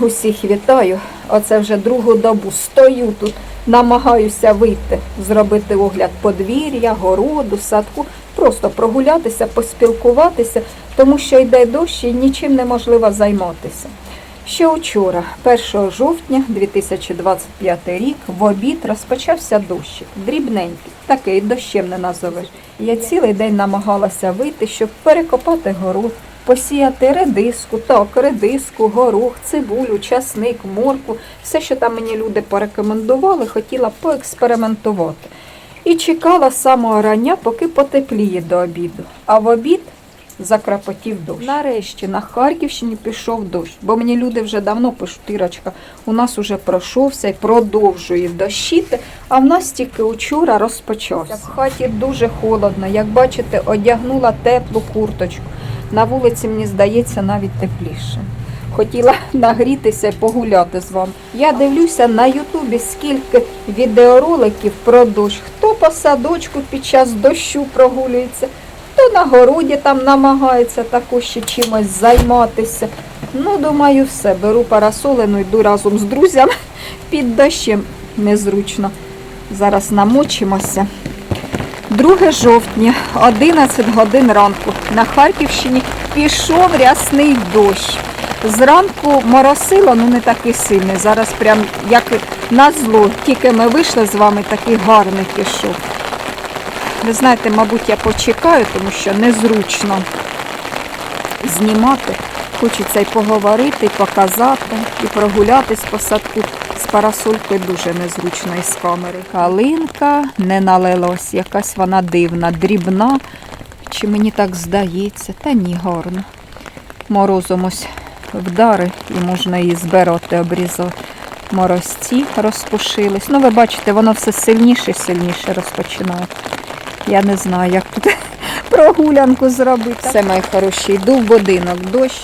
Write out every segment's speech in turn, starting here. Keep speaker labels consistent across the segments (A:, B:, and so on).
A: Усіх вітаю. Оце вже другу добу стою тут, намагаюся вийти, зробити огляд подвір'я, городу, садку, просто прогулятися, поспілкуватися, тому що йде дощ і нічим неможливо займатися. Ще вчора, 1 жовтня 2025 рік, в обід розпочався дощик, дрібненький, такий дощем не назовеш. Я цілий день намагалася вийти, щоб перекопати город, посіяти редиску, так, редиску, горох, цибулю, часник, морку, все, що там мені люди порекомендували, хотіла поекспериментувати. І чекала самого рання, поки потепліє до обіду. А в обід закрапотів дощ. Нарешті на Харківщині пішов дощ, бо мені люди вже давно пишуть, Ірочка, у нас уже пройшовся і продовжує дощити, а в нас тільки учора розпочався. В хаті дуже холодно, як бачите, одягнула теплу курточку. На вулиці, мені здається, навіть тепліше. Хотіла нагрітися і погуляти з вами. Я дивлюся на Ютубі, скільки відеороликів про дощ. Хто по садочку під час дощу прогулюється, хто на городі там намагається також ще чимось займатися. Ну, думаю, все. Беру парасолину, йду разом з друзями під дощем. Незручно. Зараз намочимося. 2 жовтня, 11 годин ранку. На Харківщині пішов рясний дощ. Зранку моросило, ну не такий сильний. Зараз прям як на зло. Тільки ми вийшли з вами, такий гарний пішов. Ви знаєте, мабуть, я почекаю, тому що незручно знімати. Хочеться і поговорити, і показати, і прогулятись по садку. З парасолькою дуже незручно із камери. Калинка не налилась, якась вона дивна, дрібна. Чи мені так здається? Та ні, гарно. Морозом ось вдари і можна її збирати, обрізати. Морозці розпушились. Ну, ви бачите, воно все сильніше і сильніше розпочинає. Я не знаю, як тут прогулянку зробити. Все, мої хороші, йду в будинок, дощ.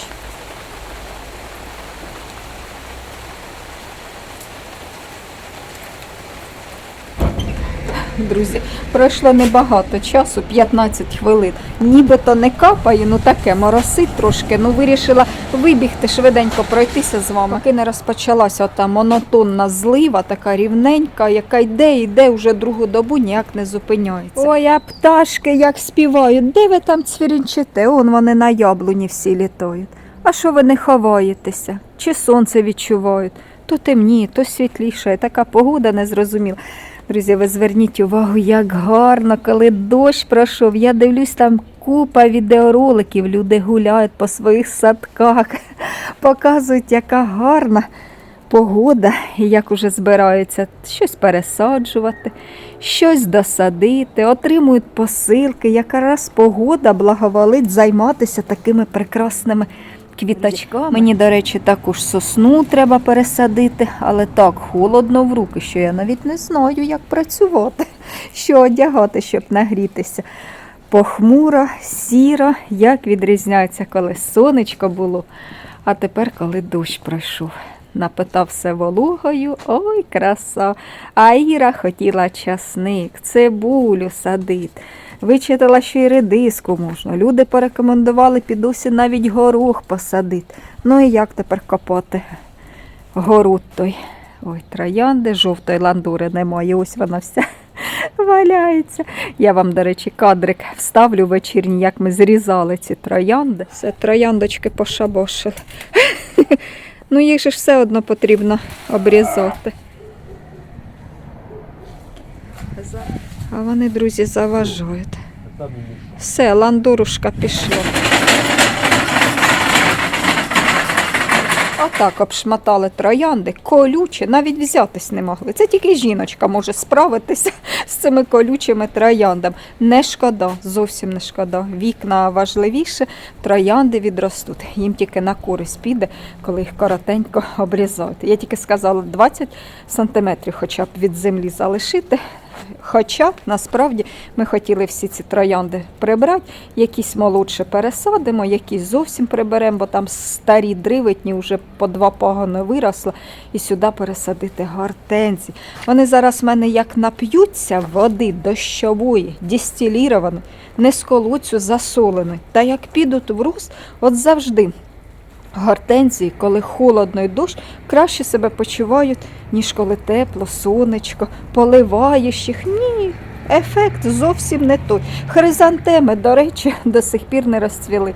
A: Друзі, пройшло небагато часу, 15 хвилин. Нібито не капає, ну таке моросить трошки. Ну вирішила вибігти швиденько пройтися з вами. Поки не розпочалася ота монотонна злива, така рівненька, яка йде, йде вже другу добу, ніяк не зупиняється. Ой, а пташки як співають. Де ви там цвірінчите? Он вони на яблуні всі літають. А що ви не ховаєтеся? Чи сонце відчувають? То темніє, то світліше, така погода незрозуміла. Друзі, ви зверніть увагу, як гарно, коли дощ пройшов. Я дивлюсь, там купа відеороликів, люди гуляють по своїх садках, показують, яка гарна погода, і як уже збираються щось пересаджувати, щось досадити, отримують посилки, яка раз погода благоволить займатися такими прекрасними квіточками. Мені, до речі, також сосну треба пересадити, але так холодно в руки, що я навіть не знаю, як працювати, що одягати, щоб нагрітися. Похмуро, сіро, як відрізняється, коли сонечко було, а тепер, коли дощ пройшов. Напитався вологою, ой, краса. А Іра хотіла часник, цибулю садити. Вичитала, що й редиску можна. Люди порекомендували під осінь навіть горох посадити. Ну і як тепер копати город той? Ой, троянди, жовтої ландури немає. Ось вона вся валяється. Я вам, до речі, кадрик вставлю вечірній, як ми зрізали ці троянди. Все, трояндочки пошабошили. Ну, їх же ж все одно потрібно обрізати. А вони, друзі, заважають. Все, ландурушка пішла. Отак обшматали троянди, колючі, навіть взятись не могли. Це тільки жіночка може справитися з цими колючими трояндами. Не шкода, зовсім не шкода. Вікна важливіше, троянди відростуть. Їм тільки на користь піде, коли їх коротенько обрізають. Я тільки сказала 20 сантиметрів хоча б від землі залишити. Хоча насправді ми хотіли всі ці троянди прибрати, якісь молодше пересадимо, якісь зовсім приберемо, бо там старі дривитні вже по два пагони виросли, і сюди пересадити гортензії. Вони зараз в мене як нап'ються води дощової, дистилірованої, не з колодцю засоленої, та як підуть в рост, от завжди. Гортензії, коли холодно і душ, краще себе почувають, ніж коли тепло, сонечко, поливаєш їх. Ні, ефект зовсім не той. Хризантеми, до речі, до сих пір не розцвіли.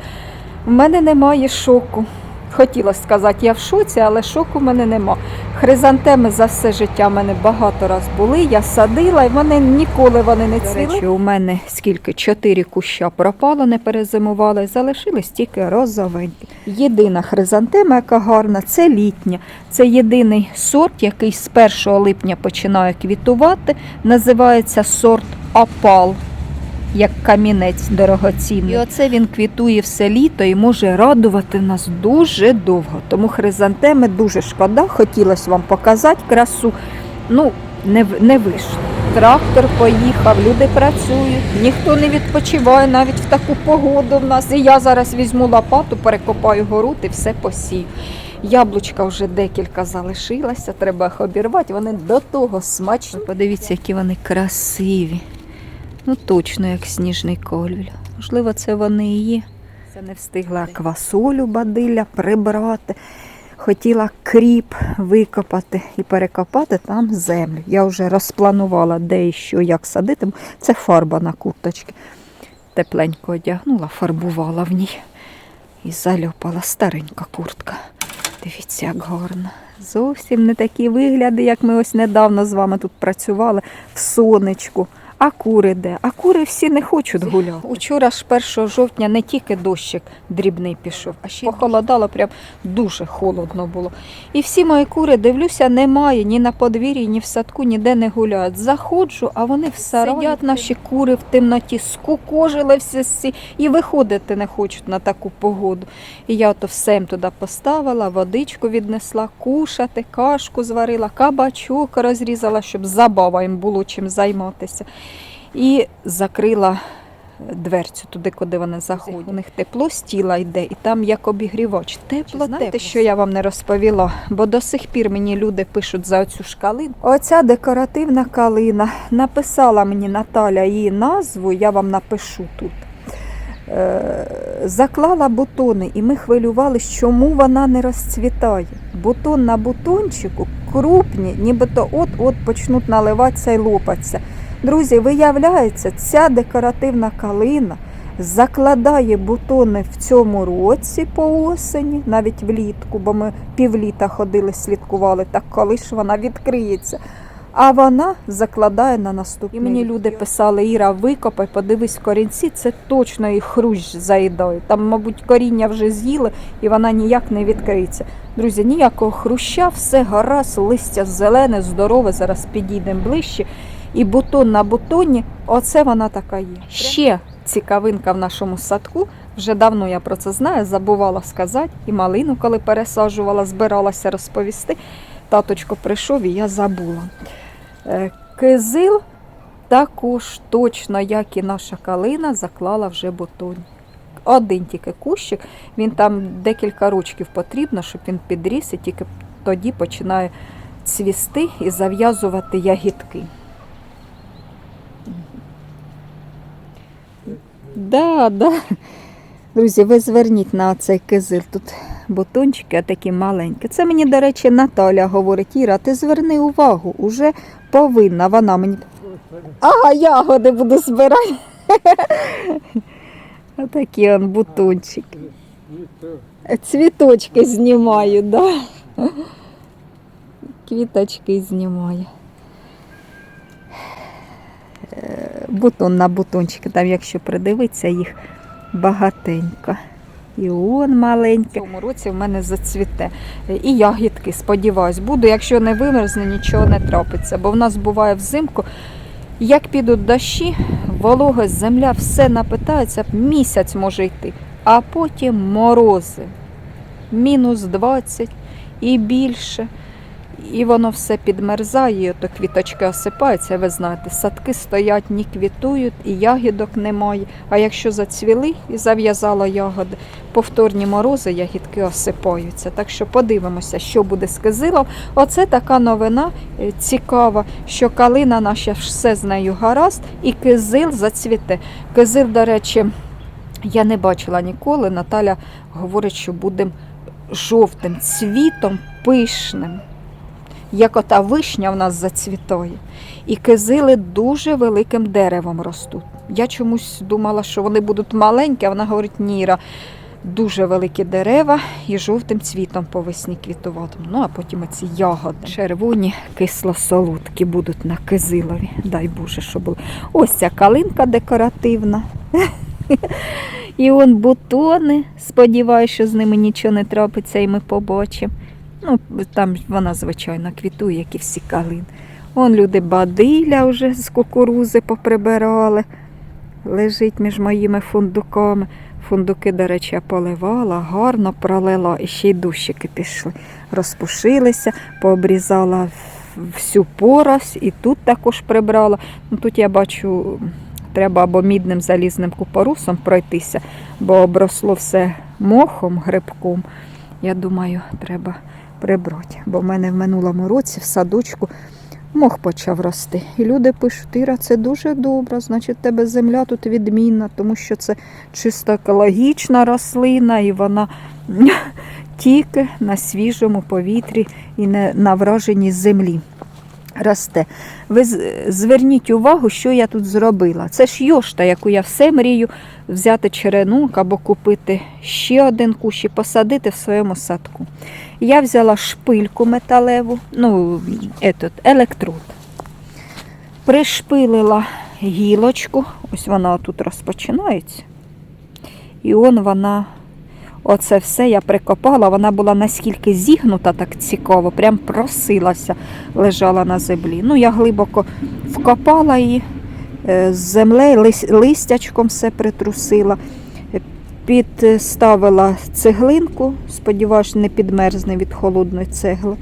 A: В мене немає шоку. Хотіла сказати, я в шоці, але шоку в мене нема. Хризантеми за все життя в мене багато раз були. Я садила, і вони ніколи вони не цвіли. До речі, у мене скільки чотири куща пропало, не перезимували, залишились тільки розовенькі. Єдина хризантема, яка гарна, це літня. Це єдиний сорт, який з 1 липня починає квітувати. Називається сорт Опал. Як камінець дорогоцінний. І оце він квітує все літо і може радувати нас дуже довго. Тому хризантеми дуже шкода. Хотілося вам показати красу. Ну, не, не вийшло. Трактор поїхав, люди працюють, ніхто не відпочиває навіть в таку погоду в нас. І я зараз візьму лопату, перекопаю город і все посію. Яблучка вже декілька залишилося, треба їх обірвати. Вони до того смачні. Подивіться, які вони красиві. Ну, точно, як сніжний колюль. Можливо, це вони і є. Це не встигла квасолю бадилля прибрати. Хотіла кріп викопати і перекопати там землю. Я вже розпланувала, де і що, як садити. Це фарба на курточки. Тепленько одягнула, фарбувала в ній. І зальопала старенька куртка. Дивіться, як гарно. Зовсім не такі вигляди, як ми ось недавно з вами тут працювали в сонечку. А кури де? А кури всі не хочуть гуляти. Учора ж 1 жовтня не тільки дощик дрібний пішов, а ще й похолодало, прям дуже холодно було. І всі мої кури, дивлюся, немає ні на подвір'ї, ні в садку, ніде не гуляють. Заходжу, а вони в сараї. Сидять наші кури в темноті, скукожили всі всі і виходити не хочуть на таку погоду. І я ото все їм туди поставила, водичку віднесла, кушати, кашку зварила, кабачок розрізала, щоб забава їм було чим займатися. І закрила дверцю туди, куди вони заходять. У них тепло з тіла йде, і там як обігрівач. Тепло, Знаєте, що я вам не розповіла? Бо до сих пір мені люди пишуть за оцю ж калину. Оця декоративна калина. Написала мені Наталя її назву, я вам напишу тут. Е, Заклала бутони, і ми хвилювалися, чому вона не розцвітає. Бутон на бутончику крупні, нібито от-от почнуть наливатися і лопатися. Друзі, виявляється, ця декоративна калина закладає бутони в цьому році по осені, навіть влітку, бо ми півліта ходили, слідкували, так коли ж вона відкриється. А вона закладає на наступний. І мені люди писали, Іра, викопай, подивись корінці, це точно і хрущ заїдає. Там, мабуть, коріння вже з'їли і вона ніяк не відкриється. Друзі, ніякого хруща, все гаразд, листя зелене, здорове, зараз підійдемо ближче. І бутон на бутоні, оце вона така є. Ще цікавинка в нашому садку. Вже давно я про це знаю, забувала сказати. І малину, коли пересаджувала, збиралася розповісти. Таточко прийшов і я забула. Е, Кизил також точно, як і наша калина, заклала вже бутон. Один тільки кущик, він там декілька рочків потрібно, щоб він підріс, і тільки тоді починає цвісти і зав'язувати ягідки. Да, да. Друзі, ви зверніть на цей кизил. Тут бутончики а такі маленькі. Це мені, до речі, Наталя говорить, Іра, ти зверни увагу, уже повинна. Вона мені. Ага, ягоди буду збирати. Отакі он бутончики. Цвіточки знімаю, да. Квіточки знімаю. Е, Бутон на бутончики, там, якщо придивитися, їх багатенько. І он маленький. В цьому році в мене зацвіте. І ягідки, сподіваюсь, буду. Якщо не вимерзне, нічого не трапиться. Бо в нас буває взимку, як підуть дощі, вологость, земля, все напитається, місяць може йти, а потім морози. Мінус 20 і більше. І воно все підмерзає, і ото квіточки осипаються. Ви знаєте, садки стоять, ні квітують, і ягідок немає. А якщо зацвіли і зав'язала ягоди, повторні морози, ягідки осипаються. Так що подивимося, що буде з кизилом. Оце така новина е, цікава, що калина наша все з нею гаразд, і кизил зацвіте. Кизил, до речі, я не бачила ніколи. Наталя говорить, що будемо жовтим цвітом пишним, як ота вишня в нас зацвітає. І кизили дуже великим деревом ростуть. Я чомусь думала, що вони будуть маленькі, а вона говорить, Ніра, дуже великі дерева і жовтим цвітом по весні квітуватимуть. Ну, а потім оці ягоди. Червоні кисло-солодкі будуть на кизилові. Дай Боже, що було. Ось ця калинка декоративна. І он бутони. Сподіваюся, що з ними нічого не трапиться, і ми побачимо. Ну, там вона, звичайно, квітує, як і всі калини. Вон люди бадиля вже з кукурузи поприбирали. Лежить між моїми фундуками. Фундуки, до речі, я поливала, гарно пролила, і ще й дощики пішли. Розпушилися, пообрізала всю порось і тут також прибрала. Ну, тут я бачу, треба або мідним залізним купорусом пройтися, бо обросло все мохом, грибком. Я думаю, треба прибрати. Бо в мене в минулому році в садочку мох почав рости. І люди пишуть, Іра, це дуже добре, значить, в тебе земля тут відмінна, тому що це чисто екологічна рослина, і вона тільки на свіжому повітрі і не на враженій землі. Росте. Ви зверніть увагу, що я тут зробила. Це ж йошта, яку я все мрію взяти черенок або купити ще один кущ і посадити в своєму садку. Я взяла шпильку металеву, ну, етот, електрод. Пришпилила гілочку, ось вона тут розпочинається. І он вона, оце все я прикопала, вона була наскільки зігнута, так цікаво, прям просилася, лежала на землі. Ну, я глибоко вкопала її з землею, листячком все притрусила, е, підставила цеглинку, сподіваюся, не підмерзне від холодної цегли.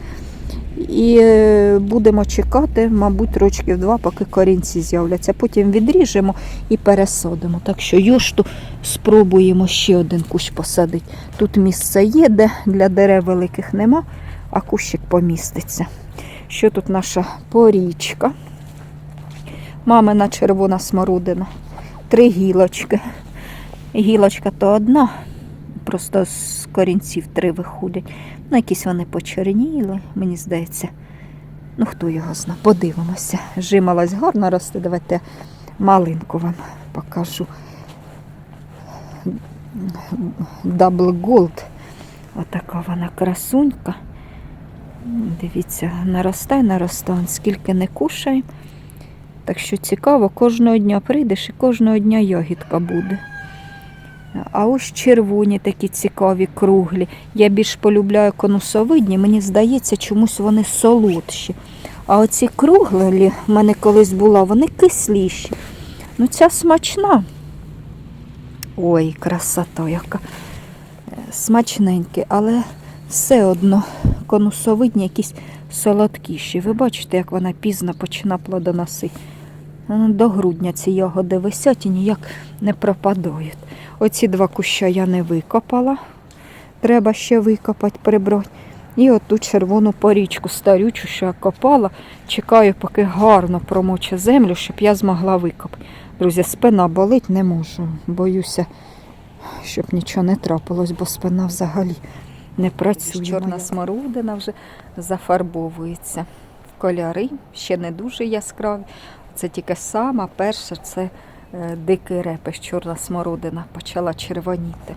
A: І е, будемо чекати, мабуть, рочків два, поки корінці з'являться. Потім відріжемо і пересадимо. Так що юшту спробуємо ще один кущ посадити. Тут місце є, де для дерев великих нема, а кущик поміститься. Що тут наша порічка? Мамина червона смородина. Три гілочки. Гілочка то одна, просто з корінців три виходять. Ну, якісь вони почерніли, мені здається. Ну, хто його зна, подивимося. Жималась гарно росте. Давайте малинку вам покажу. Дабл Голд. Отака вона красунька. Дивіться, наростає, наростає, скільки не кушаємо. Так що цікаво, кожного дня прийдеш і кожного дня ягідка буде. А ось червоні такі цікаві, круглі. Я більш полюбляю конусовидні, мені здається, чомусь вони солодші. А оці круглі в мене колись була, вони кисліші. Ну, ця смачна. Ой, красота яка. Смачненькі, але все одно конусовидні якісь солодкіші. Ви бачите, як вона пізно почина плодоносити. Ну, До грудня ці ягоди висять і ніяк не пропадають. Оці два куща я не викопала. Треба ще викопати, прибрати. І оту червону порічку старючу, що я копала, чекаю, поки гарно промоче землю, щоб я змогла викопати. Друзі, спина болить, не можу. Боюся, щоб нічого не трапилось, бо спина взагалі не працює. Чорна смородина вже зафарбовується кольори, ще не дуже яскраві. Це тільки сама перша, це е, дикий репеш, чорна смородина почала червоніти.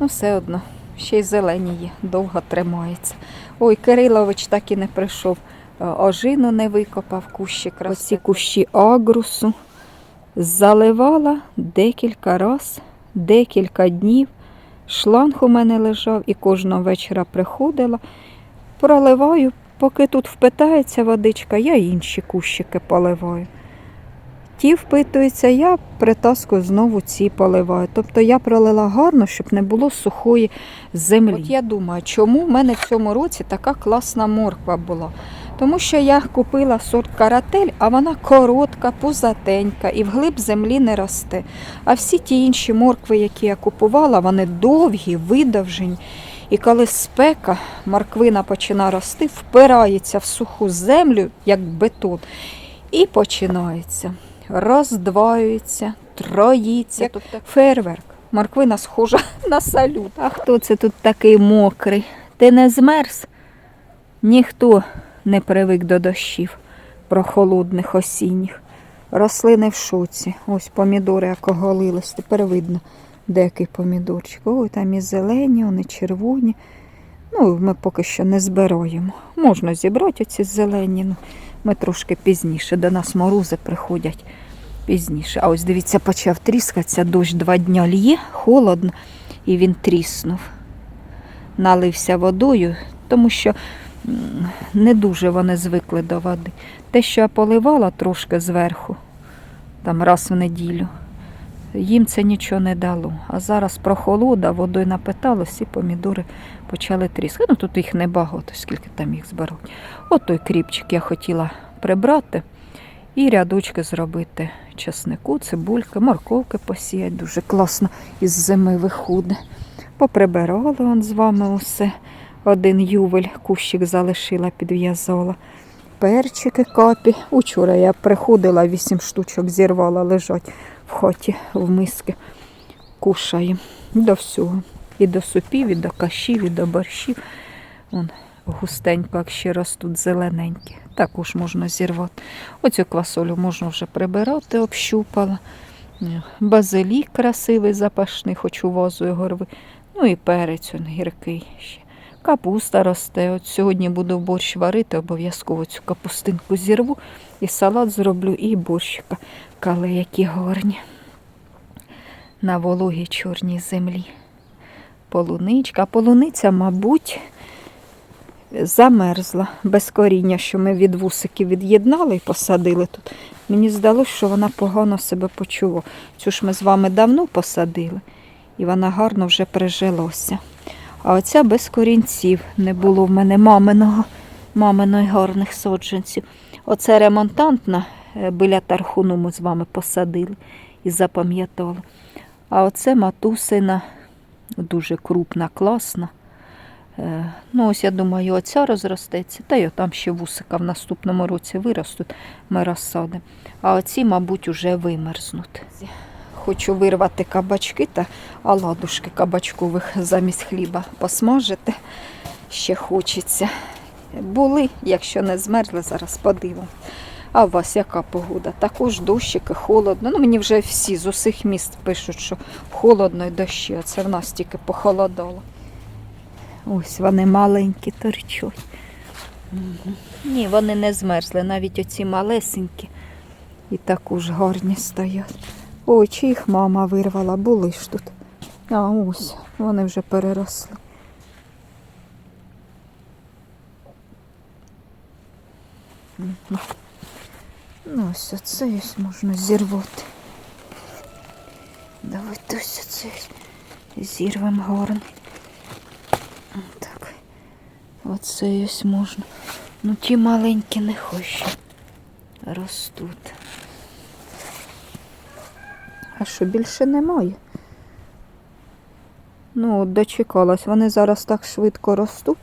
A: Ну, все одно, ще й зелені є, довго тримається. Ой, Кирилович так і не прийшов. Е, Ожину не викопав, кущі краси. Оці кущі агрусу заливала декілька раз, декілька днів. Шланг у мене лежав і кожного вечора приходила. Проливаю, поки тут впитається водичка, я інші кущики поливаю. Ті впитуються, я притаскую знову ці поливаю. Тобто я пролила гарно, щоб не було сухої землі. От я думаю, чому в мене в цьому році така класна морква була. Тому що я купила сорт каратель, а вона коротка, пузатенька і вглиб землі не росте. А всі ті інші моркви, які я купувала, вони довгі, видовжені. І коли спека, морквина починає рости, впирається в суху землю, як бетон, і починається. Роздваюється, троїться. Як фейерверк. Морквина схожа на салют. А хто це тут такий мокрий? Ти не змерз? Ніхто не привик до дощів прохолодних осінніх. Рослини в шоці. Ось помідори як оголились. Тепер видно, де який помідорчик. Ой, там і зелені, вони червоні. Ну, ми поки що не збираємо. Можна зібрати оці зелені. Ми трошки пізніше. До нас морози приходять пізніше. А ось дивіться, почав тріскатися. Дощ два дня лє, холодно, і він тріснув. Налився водою, тому що не дуже вони звикли до води. Те, що я поливала трошки зверху, там раз в неділю, їм це нічого не дало. А зараз прохолода, водою напиталось, і помідори почали тріскати. Ну тут їх небагато, скільки там їх зберуть. От той кріпчик я хотіла прибрати і рядочки зробити часнику, цибульки, морковки посіяти. Дуже класно із зими виходить. Поприбирала он з вами усе. Один ювель, кущик залишила, підв'язала. Перчики капі. Учора я приходила, вісім штучок зірвала, лежать в хаті в миски. Кушаємо. До всього. І до супів, і до кашів, і до борщів. Вон густенько, як ще ростуть зелененькі. Також можна зірвати. Оцю квасолю можна вже прибирати, общупала. Базилік красивий, запашний, хоч у вазу його рви. Ну і перець он гіркий ще. Капуста росте. От сьогодні буду борщ варити, обов'язково цю капустинку зірву і салат зроблю, і борщика. Кали які гарні. На вологій чорній землі. Полуничка. Полуниця, мабуть, замерзла без коріння, що ми від вусиків від'єднали і посадили тут. Мені здалося, що вона погано себе почула. Цю ж ми з вами давно посадили, і вона гарно вже прижилося. А оця без корінців не було в мене маминого, маминої гарних соджанців. Оце ремонтантна е, біля тархуну ми з вами посадили і запам'ятали. А оце матусина дуже крупна, класна. Е, Ну, ось я думаю, оця розростеться, та й там ще вусика в наступному році виростуть, ми розсадимо. А оці, мабуть, уже вимерзнуть. Хочу вирвати кабачки та оладушки кабачкових замість хліба посмажити. Ще хочеться. Були, якщо не змерзли, зараз подивимо. А у вас яка погода? Також дощики, холодно. Ну, мені вже всі з усіх міст пишуть, що холодно і дощі. Оце в нас тільки похолодало. Ось вони маленькі торчать. Мгм. Ні, вони не змерзли, навіть оці малесенькі і також гарні стоять. Ой, чи їх мама вирвала, були ж тут. А ось, вони вже переросли. Ну, ось оце ось можна зірвати. Давайте ось оце зірвемо гарно. Так. Оце ось можна. Ну ті маленькі не хочу. Ростуть. А що більше немає? Ну, от дочекалась. Вони зараз так швидко ростуть.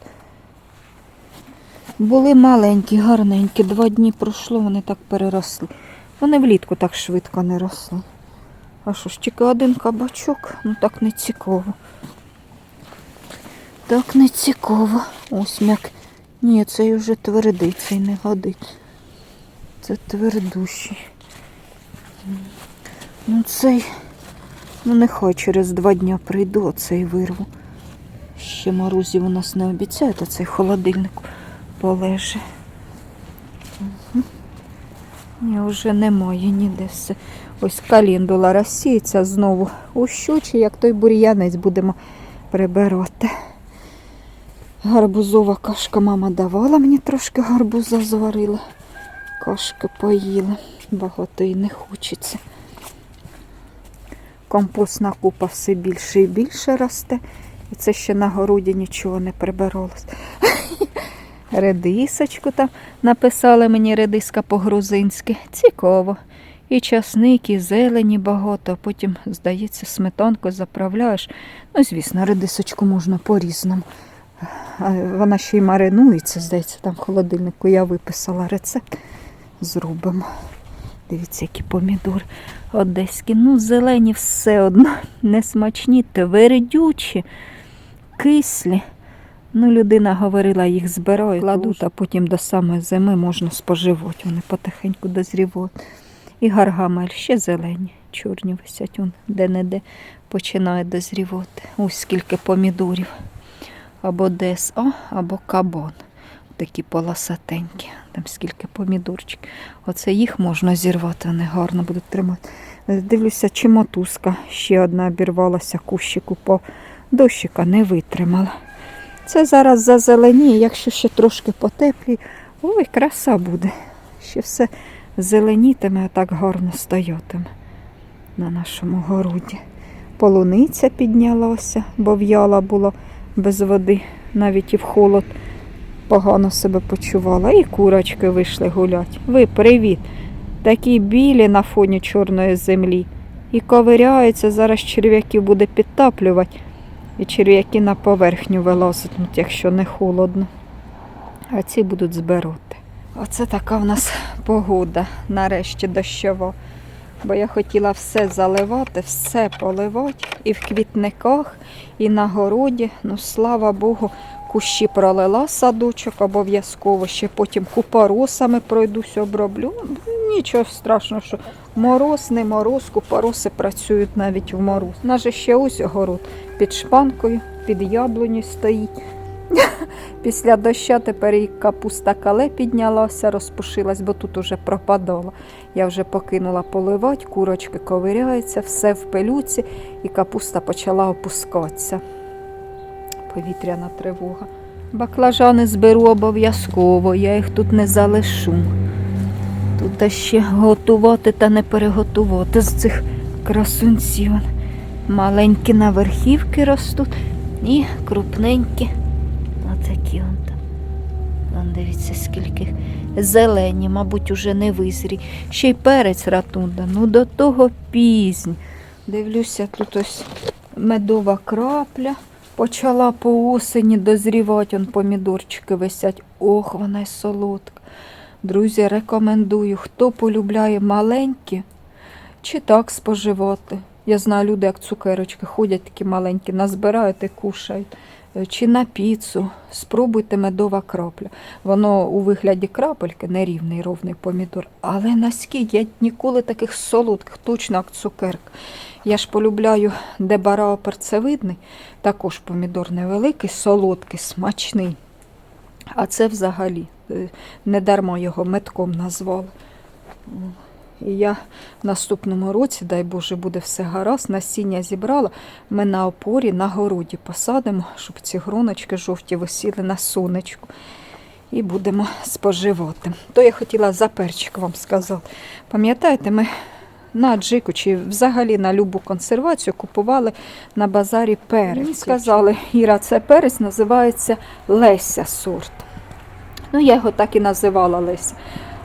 A: Були маленькі, гарненькі. Два дні пройшло, вони так переросли. Вони влітку так швидко не росли. А що ж, тільки один кабачок? Ну так не цікаво. Так не цікаво. Ось м'як. Ні, цей вже твердий, цей не годить. Це твердущий. Ну цей, ну нехай через два дня прийду, оцей вирву. Ще морозів у нас не обіцяють, а цей холодильник полеже. Угу. Ні, вже немає ніде все. Ось каліндула розсіється знову у щучі, як той бур'янець будемо прибирати. Гарбузова кашка мама давала мені трошки гарбуза зварила. Кашки поїли. Багато і не хочеться. Компостна купа все більше і більше росте. І це ще на городі нічого не прибиралось. Редисочку там написали мені редиска по-грузинськи. Цікаво. І часник, і зелені багато, а потім, здається, сметанку заправляєш. Ну, звісно, редисочку можна по-різному. Вона ще й маринується, здається, там в холодильнику я виписала рецепт. Зробимо. Дивіться, які помідори одеські. Ну, зелені все одно, несмачні, твердючі, кислі. Ну, людина говорила, їх збирають, кладуть, а потім до самої зими можна споживати. Вони потихеньку дозрівають. І гаргамель ще зелені, чорні висять, де-не-де починає дозрівати. Ось скільки помідорів. Або ДСА, або кабон. Такі полосатенькі. Там скільки помідорчиків. Оце їх можна зірвати, вони гарно будуть тримати. Дивлюся, чи мотузка ще одна обірвалася кущику по дощика, не витримала. Це зараз зазеленіє, якщо ще трошки потеплі. Ой, краса буде. Ще все зеленітиме, а так гарно стоятиме на нашому городі. Полуниця піднялася, бо в'яла було без води, навіть і в холод погано себе почувала. І курочки вийшли гулять. Ви привіт! Такі білі на фоні чорної землі. І ковиряються, зараз черв'яків буде підтаплювати. І черв'яки на поверхню вилазитимуть, якщо не холодно. А ці будуть збирати. Оце така в нас погода, нарешті дощова. Бо я хотіла все заливати, все поливати і в квітниках, і на городі. Ну, слава Богу, кущі пролила садочок обов'язково, ще потім купоросами пройдусь, оброблю. Ну, Нічого страшного, що мороз, не мороз, купороси працюють навіть в мороз. У нас же ще ось город під шпанкою, під яблуню стоїть. Після доща тепер і капуста кале піднялася, розпушилась, бо тут уже пропадала. Я вже покинула поливати, курочки ковиряються, все в пилюці, і капуста почала опускатися. Повітряна тривога. Баклажани зберу обов'язково, я їх тут не залишу. Тут ще готувати та не переготувати з цих красунців. Маленькі на верхівки ростуть і крупненькі. Отакі он там. Вон дивіться, скільки зелені, мабуть, уже не визрі. Ще й перець ратунда. Ну до того пізнь. Дивлюся, тут ось медова крапля. Почала по осені дозрівати, он помідорчики висять. Ох, вона й солодка. Друзі, рекомендую, хто полюбляє маленькі, чи так споживати. Я знаю, люди, як цукерочки, ходять такі маленькі, назбирають і кушають. Е, Чи на піцу. Спробуйте медова крапля. Воно у вигляді крапельки, нерівний ровний помідор. Але наскільки я ніколи таких солодких, точно як цукерка. Я ж полюбляю дебарао перцевидний, також помідор невеликий, солодкий, смачний. А це взагалі е, не дарма його метком назвали. І я в наступному році, дай Боже, буде все гаразд, насіння зібрала. Ми на опорі на городі посадимо, щоб ці гроночки жовті висіли на сонечку. І будемо споживати. То я хотіла за перчик вам сказати. Пам'ятаєте, ми на джику чи взагалі на любу консервацію купували на базарі перець. Мені сказали, Іра, це перець називається Леся сорт. Ну, я його так і називала Леся.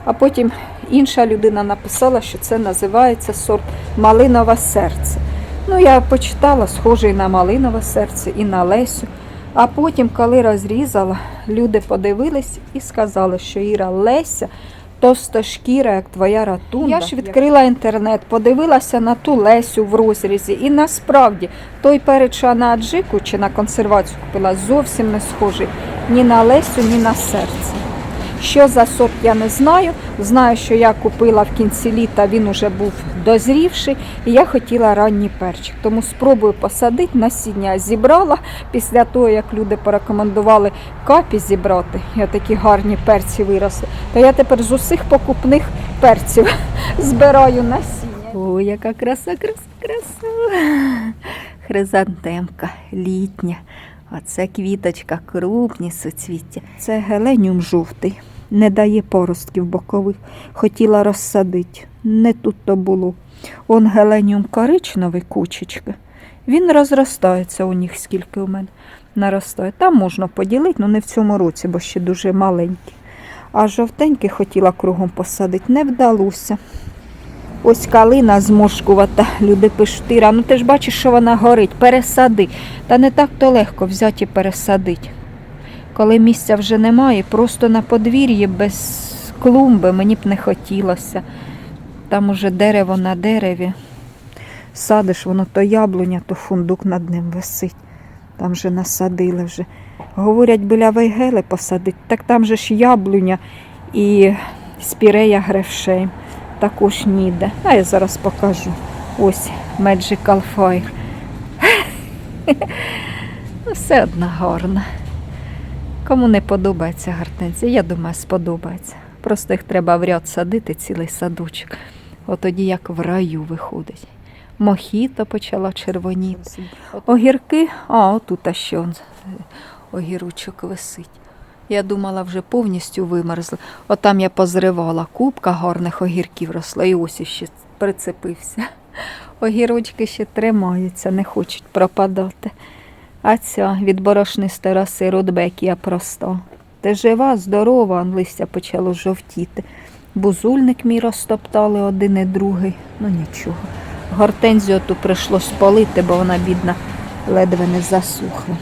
A: А потім інша людина написала, що це називається сорт малинове серце. Ну, я почитала, схожий на малинове серце і на Лесю. А потім, коли розрізала, люди подивились і сказали, що Іра Леся товстошкіра, як твоя ратунда. Я ж відкрила інтернет, подивилася на ту Лесю в розрізі. І насправді той перець, що на аджику чи на консервацію купила, зовсім не схожий ні на Лесю, ні на серце. Що за сорт, я не знаю. Знаю, що я купила в кінці літа, він уже був дозрівший, і я хотіла ранній перчик. Тому спробую посадити, насіння зібрала після того, як люди порекомендували капі зібрати, і такі гарні перці виросли. То я тепер з усіх покупних перців збираю насіння. Ой, яка краса, краса, краса. Хризантемка літня. Оце квіточка, крупні суцвіття. Це геленіум жовтий, не дає поростків бокових. Хотіла розсадити. Не тут то було. Он геленіум коричневий кучечки. Він розростається у них, скільки у мене наростає. Там можна поділити, але не в цьому році, бо ще дуже маленькі. А жовтенький хотіла кругом посадити, не вдалося. Ось калина зморшкувата, люди пишуть, Іра, ну ти ж бачиш, що вона горить, пересади. Та не так то легко взяти і пересадити. Коли місця вже немає, просто на подвір'ї без клумби мені б не хотілося. Там уже дерево на дереві. Садиш, воно то яблуня, то фундук над ним висить. Там вже насадили вже. Говорять, біля Вейгели посадить, так там же ж яблуня і спірея грефшейм. Також ніде. А я зараз покажу. Ось Magical Fire. Все одно гарно. Кому не подобається гортензія, я думаю, сподобається. Просто їх треба в ряд садити, цілий садочок. От тоді як в раю виходить. Мохіто почала червоніти. Огірки, а отут ще е, огірочок висить. Я думала, вже повністю вимерзли. Отам я позривала кубка гарних огірків росла, і ось ще прицепився. Огірочки ще тримаються, не хочуть пропадати. А ця від борошнистої роси рудбекія проста. Ти жива, здорова, листя почало жовтіти. Бузульник мій розтоптали один і другий. Ну нічого. Гортензію ту прийшлось полити, бо вона, бідна, ледве не засухла.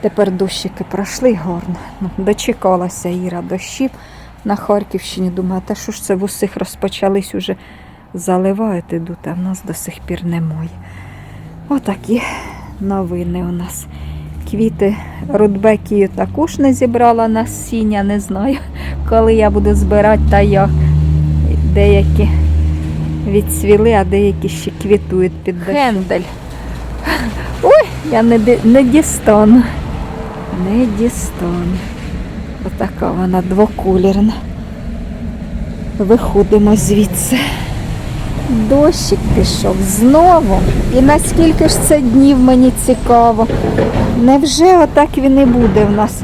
A: Тепер дощики пройшли гарно. Ну, дочекалася Іра дощів на Харківщині. Думаю, та що ж це в усіх розпочались уже заливають ідуть, а в нас до сих пір немає. Отакі новини у нас. Квіти рудбекію також не зібрала насіння, не знаю, коли я буду збирати та як. Деякі відцвіли, а деякі ще квітують під. Хендель. Ой, я не, не дістану. Не дістану. Отака вона двоколірна. Виходимо звідси. Дощик пішов знову. І наскільки ж це днів мені цікаво. Невже отак він і буде в нас?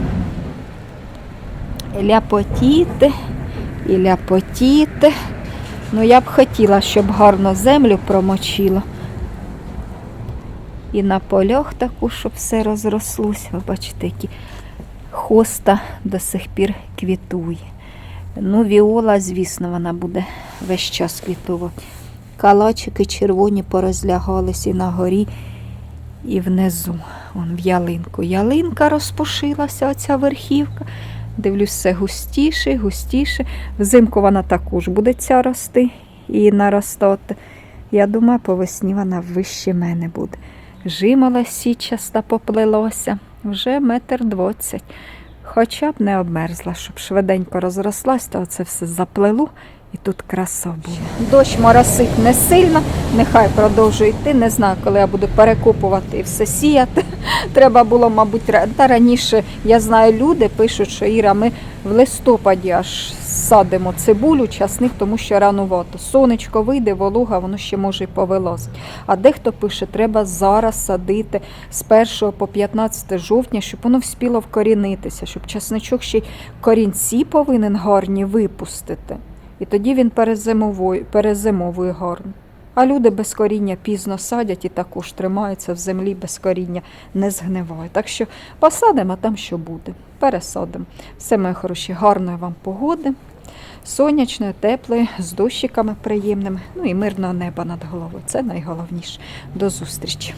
A: Ляпотіти, і ляпотіти. Ну, я б хотіла, щоб гарно землю промочило. І на полях таку, щоб все розрослося. Ви бачите, які хоста до сих пір квітує. Ну, віола, звісно, вона буде весь час квітувати. Калачики червоні порозлягались і на горі, і внизу. Вон в ялинку. Ялинка розпушилася, оця верхівка. Дивлюсь, все густіше, густіше. Взимку вона також буде ця рости і наростати. Я думаю, по весні вона вище мене буде. Жимола січаста поплилося, вже метр двадцять. Хоча б не обмерзла, щоб швиденько розрослась, то це все заплело і тут краса була. Дощ моросить не сильно, нехай продовжує йти. Не знаю, коли я буду перекопувати і все сіяти. Треба було, мабуть, та раніше я знаю, люди пишуть, що Іра, ми в листопаді аж садимо цибулю, часник, тому що ранувато. Сонечко вийде, волуга, воно ще може і повилазить. А дехто пише, треба зараз садити з 1 по 15 жовтня, щоб воно вспіло вкорінитися, щоб часничок ще й корінці повинен гарні випустити. І тоді він перезимовує, перезимовує гарно. А люди без коріння пізно садять і також тримаються в землі без коріння, не згнивають. Так що посадимо, а там що буде. Пересадимо. Все, мої хороші, гарної вам погоди, сонячної, теплої, з дощиками приємними, ну і мирного неба над головою. Це найголовніше. До зустрічі!